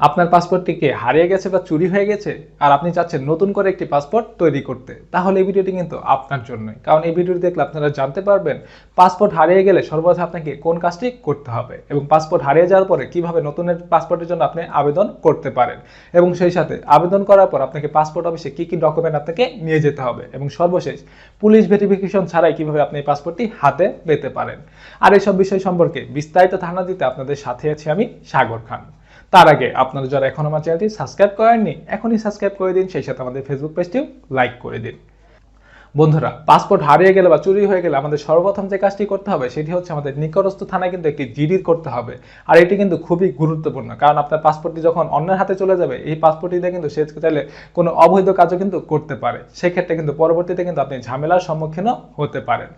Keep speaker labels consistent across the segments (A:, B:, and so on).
A: আপনার পাসপোর্টটি কি হারিয়ে গেছে বা চুরি হয়ে গেছে? আর আপনি চাচ্ছেন নতুন করে একটি পাসপোর্ট তৈরি করতে। তাহলে এই ভিডিওটি কিন্তু আপনার জন্যই। কারণ এই ভিডিওটি দেখলে আপনারা জানতে পারবেন পাসপোর্ট হারিয়ে গেলে সর্বদা আপনাকে কোন কাজটি করতে হবে এবং পাসপোর্ট হারিয়ে যাওয়ার পরে কীভাবে নতুনের পাসপোর্টের জন্য আপনি আবেদন করতে পারেন। এবং সেই সাথে আবেদন করার পর আপনাকে পাসপোর্ট অফিসে কি কি ডকুমেন্ট আপনাকে নিয়ে যেতে হবে এবং সর্বশেষ পুলিশ ভেরিফিকেশন ছাড়াই কীভাবে আপনি এই পাসপোর্টটি হাতে পেতে পারেন। আর এইসব বিষয় সম্পর্কে বিস্তারিত ধারণা দিতে আপনাদের সাথে আছি আমি সাগর খান। তার আগে আপনারা যারা এখন আমার চ্যানেলটি সাবস্ক্রাইব করেননি, এখনই সাবস্ক্রাইব করে দিন, সেই সাথে আমাদের ফেসবুক পেজটিও লাইক করে দিন। বন্ধুরা পাসপোর্ট হারিয়ে গেলে বা চুরি হয়ে গেলে আমাদের সর্বপ্রথম যে কাজটি করতে হবে, সেটি হচ্ছে আমাদের নিকটস্থ থানায় কিন্তু একটি জিডি করতে হবে। আর এটি কিন্তু খুবই গুরুত্বপূর্ণ, কারণ আপনার পাসপোর্টটি যখন অন্যের হাতে চলে যাবে, এই পাসপোর্টটি দিয়ে কিন্তু সে চাইলে কোনো অবৈধ কাজও কিন্তু করতে পারে। সেক্ষেত্রে কিন্তু পরবর্তীতে কিন্তু আপনি ঝামেলার সম্মুখীনও হতে পারেন।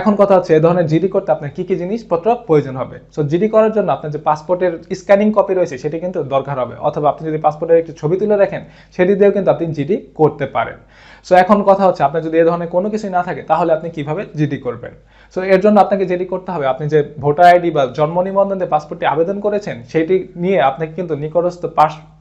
A: এখন কথা হচ্ছে, এ ধরনের জিডি করতে আপনার কি কি জিনিসপত্র প্রয়োজন হবে? সো জিডি করার জন্য আপনার যে পাসপোর্টের স্ক্যানিং কপি রয়েছে, সেটি কিন্তু দরকার হবে। অথবা আপনি যদি পাসপোর্টের একটি ছবি তুলে রাখেন সেটি দিয়েও কিন্তু আপনি জিডি করতে পারেন। সো এখন কথা হচ্ছে, আপনার যদি এ ধরনের কোনো কিছুই না থাকে, তাহলে আপনি কীভাবে জিডি করবেন? সো এর জন্য আপনাকে যেটি করতে হবে। আপনি যে ভোটার আইডি বা জন্ম নিবন্ধন যে পাসপোর্টটি আবেদন করেছেন, সেটি নিয়ে আপনাকে কিন্তু নিকটস্থ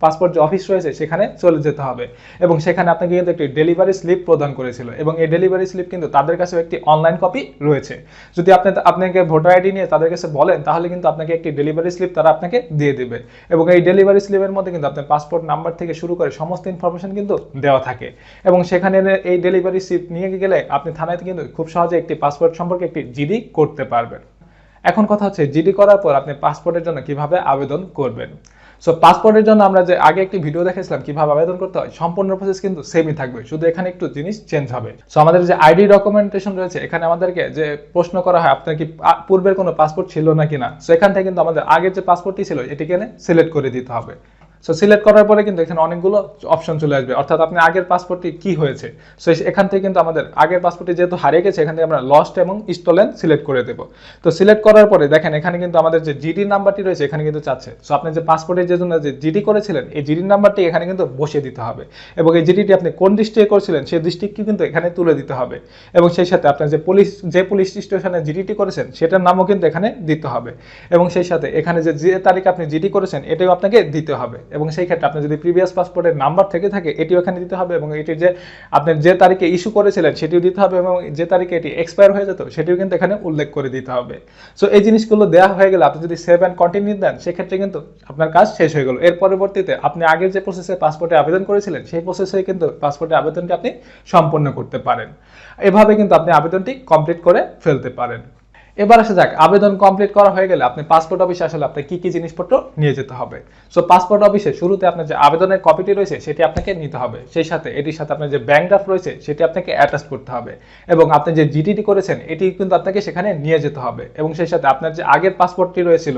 A: পাসপোর্ট যে অফিস রয়েছে, সেখানে চলে যেতে হবে। এবং সেখানে আপনাকে কিন্তু একটি ডেলিভারি স্লিপ প্রদান করেছিল। এবং এই ডেলিভারি স্লিপ কিন্তু তাদের কাছেও একটি অনলাইন কপি রয়েছে। যদি আপনি আপনাকে ভোটার আইডি নিয়ে তাদের কাছে বলেন, তাহলে কিন্তু আপনাকে একটি ডেলিভারি স্লিপ তারা আপনাকে দিয়ে দেবে। এবং এই ডেলিভারি স্লিপের মধ্যে কিন্তু আপনার পাসপোর্ট নাম্বার থেকে শুরু করে সমস্ত ইনফরমেশন কিন্তু দেওয়া থাকে। এবং সেখানে এই ডেলিভারি স্লিপ নিয়ে গেলে আপনি থানায় কিন্তু খুব সহজে একটি পাসপোর্ট সম্পর্কে একটি জিডি করতে পারবেন। এখন কথা হচ্ছে জিডি করার পর আপনি পাসপোর্টের জন্য কীভাবে আবেদন করবেন? সো পাসপোর্টের জন্য আমরা যে আগে একটি ভিডিও দেখেছিলাম, কীভাবে আবেদন করতে হয়, সম্পূর্ণ প্রসেস কিন্তু সেমই থাকবে, শুধু এখানে একটু জিনিস চেঞ্জ হবে। সো আমাদের যে আইডি ডকুমেন্টেশন রয়েছে, এখানে আমাদেরকে যে প্রশ্ন করা হয়, আপনার কি পূর্বের কোনো পাসপোর্ট ছিল নাকি না সো এখান থেকে কিন্তু আমাদের আগের যে পাসপোর্টটি ছিল, এটিকে সিলেক্ট করে দিতে হবে। সো সিলেক্ট করার পরে কিন্তু এখানে অনেকগুলো অপশন চলে আসবে। অর্থাৎ আপনি আগের পাসপোর্টটি কি হয়েছে? সো এখান থেকে কিন্তু আমাদের আগের পাসপোর্টটি যেহেতু হারিয়ে গেছে, এখান থেকে আমরা লস্ট এবং স্টোলেন সিলেক্ট করে দেবো। তো সিলেক্ট করার পরে দেখেন, এখানে কিন্তু আমাদের যে জিডি নাম্বারটি রয়েছে, এখানে কিন্তু চাচ্ছে। সো আপনি যে পাসপোর্টের যে জন্য যে জিডি করেছিলেন, এই জিডি নাম্বারটি এখানে কিন্তু বসিয়ে দিতে হবে। এবং এই জিডিটি আপনি কোন ডিস্ট্রিক্টে করেছিলেন, সেই ডিস্ট্রিক্টটি কিন্তু এখানে তুলে দিতে হবে। এবং সেই সাথে আপনার যে পুলিশ যে পুলিশ স্টেশনে জিডিটি করেছেন, সেটার নামও কিন্তু এখানে দিতে হবে। এবং সেই সাথে এখানে যে যে তারিখে আপনি জিডি করেছেন, এটাও আপনাকে দিতে হবে। এবং সেই ক্ষেত্রে আপনি যদি প্রিভিয়াস পাসপোর্টের নাম্বার থেকে থাকে, এটিও এখানে দিতে হবে এবং এটি যে আপনি যে তারিখে ইস্যু করেছিলেন, সেটিও দিতে হবে এবং যে তারিখে এটি এক্সপায়ার হয়ে যেত, সেটিও কিন্তু এখানে উল্লেখ করে দিতে হবে। সো এই জিনিসগুলো দেওয়া হয়ে গেলে আপনি যদি সেভ অ্যান্ড কন্টিনিউ দেন, সেক্ষেত্রে কিন্তু আপনার কাজ শেষ হয়ে গেল। এর পরবর্তীতে আপনি আগের যে প্রসেসে পাসপোর্টে আবেদন করেছিলেন, সেই প্রসেসে কিন্তু পাসপোর্টে আবেদনটি আপনি সম্পন্ন করতে পারেন। এভাবে কিন্তু আপনি আবেদনটি কমপ্লিট করে ফেলতে পারেন। এবার আসা যাক, আবেদন কমপ্লিট করা হয়ে গেলে আপনি পাসপোর্ট অফিসে আসলে আপনার কি কি জিনিসপত্র নিয়ে যেতে হবে। সো পাসপোর্ট অফিসে শুরুতে আপনার যে আবেদনের কপিটি রয়েছে, সেটি আপনাকে নিতে হবে। সেই সাথে এটির সাথে আপনার যে ব্যাংক ড্রাফট রয়েছে, সেটি আপনাকে অ্যাটাচ করতে হবে। এবং আপনি যে জিটিটি করেছেন, এটি কিন্তু আপনাকে সেখানে নিয়ে যেতে হবে। এবং সেই সাথে আপনার যে আগের পাসপোর্টটি রয়েছিল,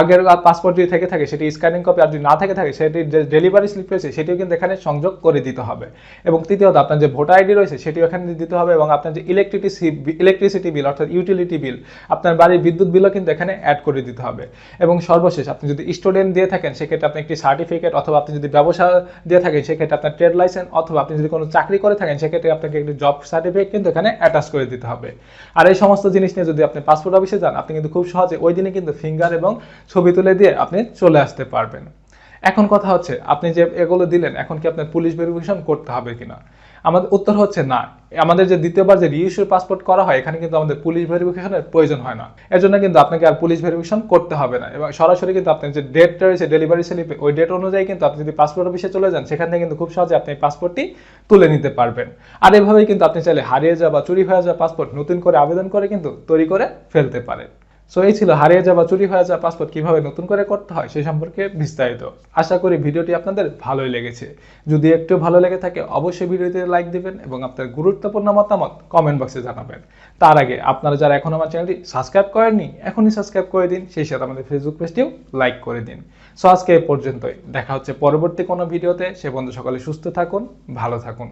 A: আগের পাসপোর্ট যদি থেকে থাকে, সেটি স্ক্যানিং কপি আর যদি না থেকে থাকে সেটি যে ডেলিভারি স্লিপ রয়েছে, সেটিও কিন্তু এখানে সংযোগ করে দিতে হবে। এবং তৃতীয়ত, আপনার যে ভোটার আইডি রয়েছে, সেটিও এখানে দিতে হবে। এবং আপনার যে ইলেকট্রিসিটি ইলেকট্রিসিটি বিল অর্থাৎ ইউটিলিটি বিল আপনার বাড়ির বিদ্যুৎ বিলও কিন্তু এখানে অ্যাড করে দিতে হবে। এবং সর্বশেষ, আপনি যদি স্টুডেন্ট দিয়ে থাকেন, সেক্ষেত্রে আপনি একটি সার্টিফিকেট অথবা আপনি যদি ব্যবসা দিয়ে থাকেন, সেক্ষেত্রে আপনার ট্রেড লাইসেন্স অথবা আপনি যদি কোনো চাকরি করে থাকেন, সেক্ষেত্রে আপনাকে একটি জব সার্টিফিকেট কিন্তু এখানে অ্যাটাচ করে দিতে হবে। আর এই সমস্ত জিনিস নিয়ে যদি আপনি পাসপোর্ট অফিসে যান, আপনি কিন্তু খুব সহজে ওই দিনে কিন্তু ফিঙ্গার এবং ছবি তুলে দিয়ে আপনি চলে আসতে পারবেন। এখন কথা হচ্ছে, আপনি যে এগুলো দিলেন, এখন কি আপনার পুলিশ ভেরিফিকেশন করতে হবে কিনা? আমাদের উত্তর হচ্ছে না। আমাদের যে দ্বিতীয়বার যে রিইস্যুর পাসপোর্ট করা হয়, এখানে কিন্তু আমাদের পুলিশ ভেরিফিকেশনের প্রয়োজন হয় না। এর জন্য কিন্তু আপনাকে আর পুলিশ ভেরিফিকেশন করতে হবে না। এবং সরাসরি কিন্তু আপনি যে ডেটটা রয়েছে ডেলিভারি স্লিপে ওই ডেট অনুযায়ী কিন্তু আপনি যদি পাসপোর্ট অফিসে চলে যান, সেখান থেকে কিন্তু খুব সহজে আপনি পাসপোর্টটি তুলে নিতে পারবেন। আর এভাবেই কিন্তু আপনি চাইলে হারিয়ে যাওয়া বা চুরি হয়ে যাওয়া পাসপোর্ট নতুন করে আবেদন করে কিন্তু তৈরি করে ফেলতে পারেন। সো এই ছিল হারিয়ে যাওয়া, চুরি হয়ে যাওয়া পাসপোর্ট কীভাবে নতুন করে করতে হয় সেই সম্পর্কে বিস্তারিত। আশা করি ভিডিওটি আপনাদের ভালোই লেগেছে। যদি একটু ভালো লেগে থাকে, অবশ্যই ভিডিওতে লাইক দিবেন এবং আপনার গুরুত্বপূর্ণ মতামত কমেন্ট বক্সে জানাবেন। তার আগে আপনারা যারা এখন আমার চ্যানেলটি সাবস্ক্রাইব করেননি, এখনই সাবস্ক্রাইব করে দিন। সেই সাথে আমাদের ফেসবুক পেজটিও লাইক করে দিন। সো আজকে এ পর্যন্তই। দেখা হচ্ছে পরবর্তী কোনো ভিডিওতে। সে বন্ধু সকলে সুস্থ থাকুন, ভালো থাকুন।